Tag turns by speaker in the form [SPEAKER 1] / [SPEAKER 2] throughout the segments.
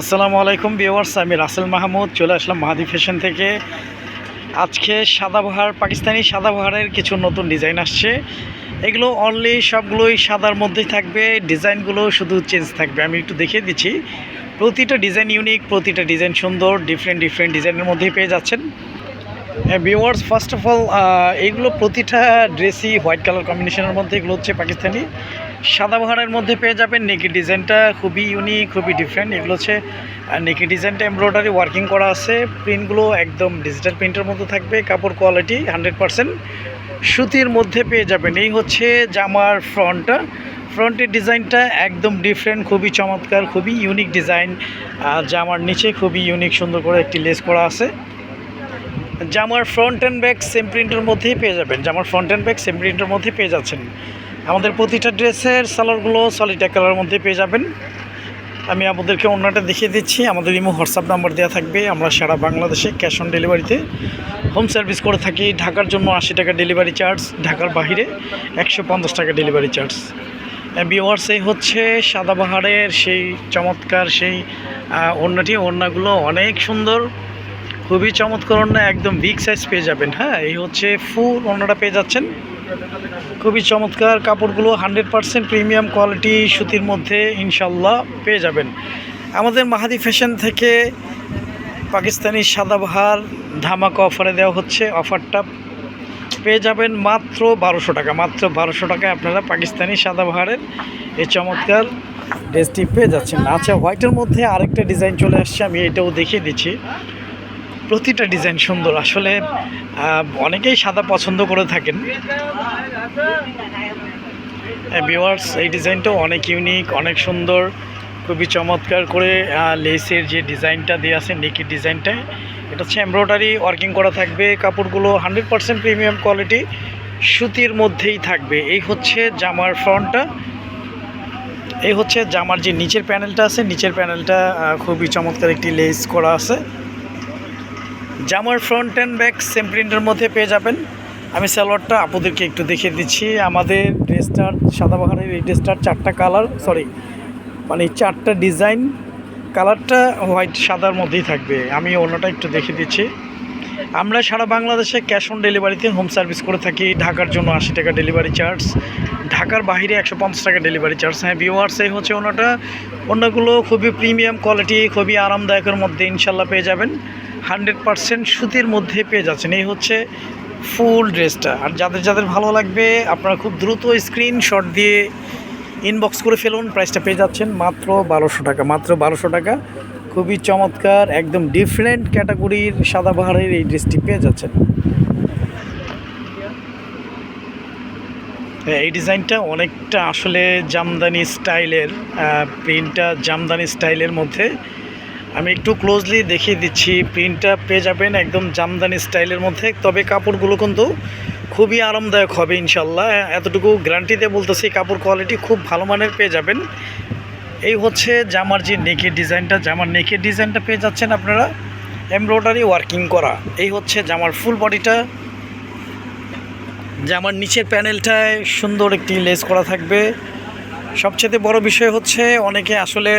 [SPEAKER 1] আসসালামু আলাইকুম ভিউয়ার্স, আমি রাসেল মাহমুদ, চলে আসলাম মাহাদি ফ্যাশন থেকে। আজকে সাদাবাহার পাকিস্তানি সাদাবাহারের কিছু নতুন ডিজাইন আসছে। এগুলো অনলি সবগুলোই সাদার মধ্যেই থাকবে, ডিজাইনগুলো শুধু চেঞ্জ থাকবে। আমি একটু দেখিয়ে দিচ্ছি। প্রতিটা ডিজাইন ইউনিক প্রতিটা ডিজাইন সুন্দর ডিফারেন্ট ডিফারেন্ট ডিজাইনের মধ্যেই পেয়ে যাচ্ছেন। ভিউয়ার্স ফার্স্ট অফ অল এইগুলো প্রতিটা ড্রেসই হোয়াইট কালার কম্বিনেশনের মধ্যে এগুলো হচ্ছে পাকিস্তানি। সাদাবাহারের মধ্যে পেয়ে যাবেন নেকি ডিজাইনটা, খুবই ইউনিক খুবই ডিফারেন্ট এগুলো হচ্ছে নেকি ডিজাইনটা এমব্রয়ডারি ওয়ার্কিং করা আছে। প্রিন্টগুলো একদম ডিজিটাল প্রিন্টের মধ্যে থাকবে, কাপড় কোয়ালিটি হান্ড্রেড পারসেন্ট সুতির মধ্যে পেয়ে যাবেন, এই হচ্ছে জামার ফ্রন্টটা ফ্রন্টের ডিজাইনটা একদম ডিফারেন্ট খুবই চমৎকার, খুবই ইউনিক ডিজাইন জামার নিচে খুবই ইউনিক সুন্দর করে একটি লেস করা আছে। জামার ফ্রন্ট অ্যান্ড ব্যাক সেম প্রিন্টের মধ্যেই পেয়ে যাবেন। জামার ফ্রন্ট অ্যান্ড ব্যাক সেম প্রিন্টের মধ্যেই পেয়ে যাচ্ছেন। আমাদের প্রতিটা ড্রেসের সালোয়ারগুলো সলিড কালারের মধ্যে পেয়ে যাবেন। আমি আপনাদেরকে অন্যটা দেখিয়ে দিচ্ছি। আমাদের ইমো হোয়াটসঅ্যাপ নাম্বার দেওয়া থাকবে। আমরা সারা বাংলাদেশে ক্যাশ অন ডেলিভারিতে হোম সার্ভিস করে থাকি। ঢাকার জন্য আশি টাকা ডেলিভারি চার্জ ঢাকার বাইরে একশো পঞ্চাশ টাকা ডেলিভারি চার্জ বিওয়ার্স এই হচ্ছে সাদাবাহারের সেই চমৎকার সেই ওড়নাটি ওড়নাগুলো অনেক সুন্দর। খুবই চমৎকার ওড়না একদম বিগ সাইজ পেয়ে যাবেন হ্যাঁ? এই হচ্ছে ফুল ওড়নাটা পেয়ে যাচ্ছেন। খুবই চমৎকার কাপড়গুলো হান্ড্রেড পারসেন্ট প্রিমিয়াম কোয়ালিটি সুতির মধ্যে ইনশাল্লাহ পেয়ে যাবেন। আমাদের মাহাদি ফ্যাশন থেকে পাকিস্তানি সাদাবাহার ধামাকা অফারে দেওয়া হচ্ছে অফারটা পেয়ে যাবেন মাত্র বারোশো টাকা, মাত্র বারোশো টাকায় আপনারা পাকিস্তানি সাদাবাহারের এই চমৎকার ড্রেসটি পেয়ে যাচ্ছেন। আচ্ছা হোয়াইটের মধ্যে আরেকটা ডিজাইন চলে আসছে, আমি এটাও দেখিয়ে দিচ্ছি। প্রতিটা ডিজাইন সুন্দর। আসলে অনেকেই সাদা পছন্দ করে থাকেন। ভিওয়ার্স এই ডিজাইনটাও অনেক ইউনিক অনেক সুন্দর। খুবই চমৎকার করে লেসের যে ডিজাইনটা দেওয়া আছে, নেকি ডিজাইনটা, এটা হচ্ছে এমব্রয়ডারি ওয়ার্কিং করা থাকবে। কাপড়গুলো হান্ড্রেড পারসেন্ট প্রিমিয়াম কোয়ালিটি সুতির মধ্যেই থাকবে। এই হচ্ছে জামার ফ্রন্টটা। এই হচ্ছে জামার যে নিচের প্যানেলটা আছে, নিচের প্যানেলটা খুবই চমৎকার একটি লেস করা আছে। জামার ফ্রন্ট অ্যান্ড ব্যাক সেম প্রিন্টের মধ্যে পেয়ে যাবেন। আমি সালোয়ারটা আপনাদেরকে একটু দেখিয়ে দিচ্ছি। আমাদের ড্রেসটার সাদাবাহারের এই ড্রেসটার চারটা কালার সরি মানে চারটা ডিজাইন কালারটা হোয়াইট সাদার মধ্যেই থাকবে। আমি অন্যটা একটু দেখিয়ে দিচ্ছি। আমরা সারা বাংলাদেশে ক্যাশ অন ডেলিভারিতে হোম সার্ভিস করে থাকি। ঢাকার জন্য আশি টাকা ডেলিভারি চার্জ ঢাকার বাইরে একশো পঞ্চাশ টাকা ডেলিভারি চার্জ হ্যাঁ ভিওয়ার্স এই হচ্ছে ওনাটা অন্যগুলো খুবই প্রিমিয়াম কোয়ালিটি খুবই আরামদায়কের মধ্যে ইনশাল্লাহ পেয়ে যাবেন। হান্ড্রেড পারসেন্ট সুতির মধ্যে পেয়ে যাচ্ছেন। এই হচ্ছে ফুল ড্রেসটা। আর যাদের যাদের ভালো লাগবে আপনারা খুব দ্রুত স্ক্রিনশট দিয়ে ইনবক্স করে ফেলুন। প্রাইসটা পেয়ে যাচ্ছেন মাত্র বারোশো টাকা। মাত্র বারোশো টাকা। খুবই চমৎকার একদম ডিফারেন্ট ক্যাটাগরির সাদাবাহারের এই ড্রেসটি পেয়ে যাচ্ছেন। হ্যাঁ, এই ডিজাইনটা অনেকটা আসলে জামদানি স্টাইলের প্রিন্টটা জামদানি স্টাইলের মধ্যে। আমি একটু ক্লোজলি দেখিয়ে দিচ্ছি প্রিন্টটা পেয়ে যাবেন একদম জামদানি স্টাইলের মধ্যে, তবে কাপড়গুলো কিন্তু খুবই আরামদায়ক হবে ইনশাল্লাহ এতটুকু গ্যারান্টিতে বলতেছি, কাপড় কোয়ালিটি খুব ভালো মানের পেয়ে যাবেন। এই হচ্ছে জামার যে নেকের ডিজাইনটা জামার নেকের ডিজাইনটা পেয়ে যাচ্ছেন আপনারা। এমব্রয়ডারি ওয়ার্কিং করা। এই হচ্ছে জামার ফুল বডিটা জামার নিচের প্যানেলটায় সুন্দর একটি লেস করা থাকবে। সবচেয়ে বড় বিষয় হচ্ছে, অনেকে আসলে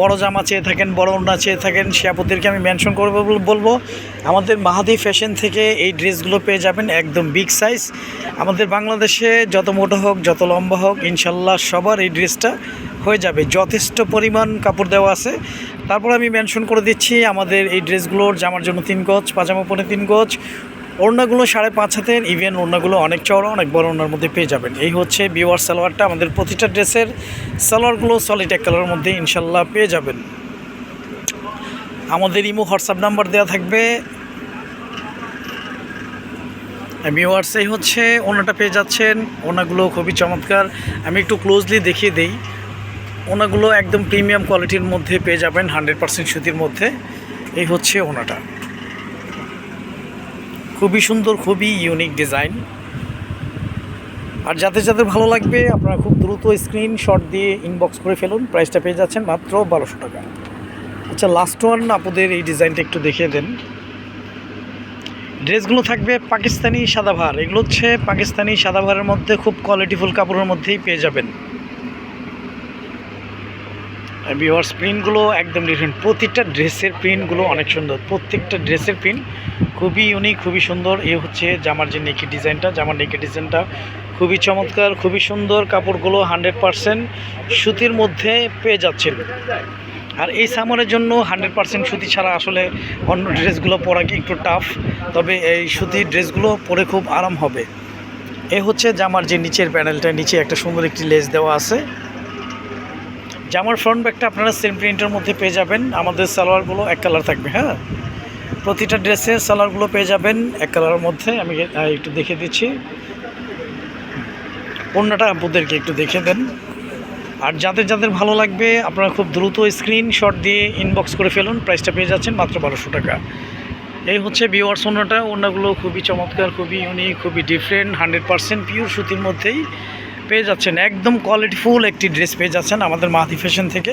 [SPEAKER 1] বড় জামা চেয়ে থাকেন, বড় ওড়না চেয়ে থাকেন, সে আমি মেনশন করব বলব। আমাদের মাহাদি ফ্যাশন থেকে এই ড্রেসগুলো পেয়ে যাবেন একদম বিগ সাইজ আমাদের বাংলাদেশে যত মোটা হোক, যত লম্বা হোক, ইনশাল্লাহ সবার এই ড্রেসটা হয়ে যাবে। যথেষ্ট পরিমাণ কাপড় দেওয়া আছে। তারপর আমি মেনশন করে দিচ্ছি আমাদের এই ড্রেসগুলোর জামার জন্য তিন গজ, পাজামা পরে তিন গজ ওড়নাগুলো সাড়ে পাঁচ হাতের ইভেন ওড়নাগুলো অনেক চওড়া, অনেক বড় ওড়নার মধ্যে পেয়ে যাবেন। এই হচ্ছে বিওয়ার সালোয়ারটা, আমাদের প্রতিটা ড্রেসের সালোয়ারগুলো সলিড এক কালারের মধ্যে ইনশাল্লাহ পেয়ে যাবেন। আমাদের ইমো হোয়াটসঅ্যাপ নাম্বার দেওয়া থাকবে। ভিওয়ার্স এই হচ্ছে ওনাটা পেয়ে যাচ্ছেন। ওনাগুলো খুবই চমৎকার। আমি একটু ক্লোজলি দেখিয়ে দেই। ওনাগুলো একদম প্রিমিয়াম কোয়ালিটির মধ্যে পেয়ে যাবেন হান্ড্রেড পার্সেন্ট সুতির মধ্যে। এই হচ্ছে ওনাটা খুবই সুন্দর, খুবই ইউনিক ডিজাইন আর যাদের যাদের ভালো লাগবে, আপনারা খুব দ্রুত স্ক্রিনশট দিয়ে ইনবক্স করে ফেলুন। প্রাইসটা পেয়ে যাচ্ছেন মাত্র বারোশো টাকা। আচ্ছা লাস্ট ওয়ান আপনাদের এই ডিজাইনটা একটু দেখিয়ে দেন। ড্রেসগুলো থাকবে পাকিস্তানি সাদাভার এগুলো হচ্ছে পাকিস্তানি সাদাভারের মধ্যে খুব কোয়ালিটিফুল কাপড়ের মধ্যেই পেয়ে যাবেন। ভিওয়ার্স প্রিন্টগুলো একদম ডিফারেন্ট প্রতিটা ড্রেসের প্রিন্টগুলো অনেক সুন্দর। প্রত্যেকটা ড্রেসের প্রিন্ট খুবই ইউনিক খুবই সুন্দর। এ হচ্ছে জামার যে নেকি ডিজাইনটা। জামার নেকি ডিজাইনটা খুবই চমৎকার, খুবই সুন্দর। কাপড়গুলো হান্ড্রেড পারসেন্ট সুতির মধ্যে পেয়ে যাচ্ছেন। আর এই সামারের জন্য হান্ড্রেড পার্সেন্ট সুতি ছাড়া আসলে অন্য ড্রেসগুলো পরা কি একটু টাফ তবে এই সুতির ড্রেসগুলো পরে খুব আরাম হবে। এ হচ্ছে জামার যে নিচের প্যানেলটা, নিচে একটা সুন্দর একটি লেস দেওয়া আছে। জামার ফ্রন্ট ব্যাগটা আপনারা সেম প্রিন্টের মধ্যে পেয়ে যাবেন। আমাদের সালোয়ারগুলো এক কালার থাকবে হ্যাঁ? প্রতিটা ড্রেসের সালোয়ারগুলো পেয়ে যাবেন, এক কালারের মধ্যে। আমি একটু দেখে দিচ্ছি। অন্যটা আপনাদেরকে একটু দেখে দেন। আর যাদের যাদের ভালো লাগবে, আপনারা খুব দ্রুত স্ক্রিনশট দিয়ে ইনবক্স করে ফেলুন। প্রাইসটা পেয়ে যাচ্ছেন মাত্র বারোশো টাকা। এই হচ্ছে বিওয়ার্স অন্যটা অন্যগুলো খুবই চমৎকার, খুবই ইউনিক খুবই ডিফারেন্ট হান্ড্রেড পারসেন্ট পিওর সুতির মধ্যেই পেয়ে যাচ্ছেন। একদম কোয়ালিটিফুল একটি ড্রেস পেয়ে যাচ্ছেন আমাদের মাহাদি ফ্যাশন থেকে।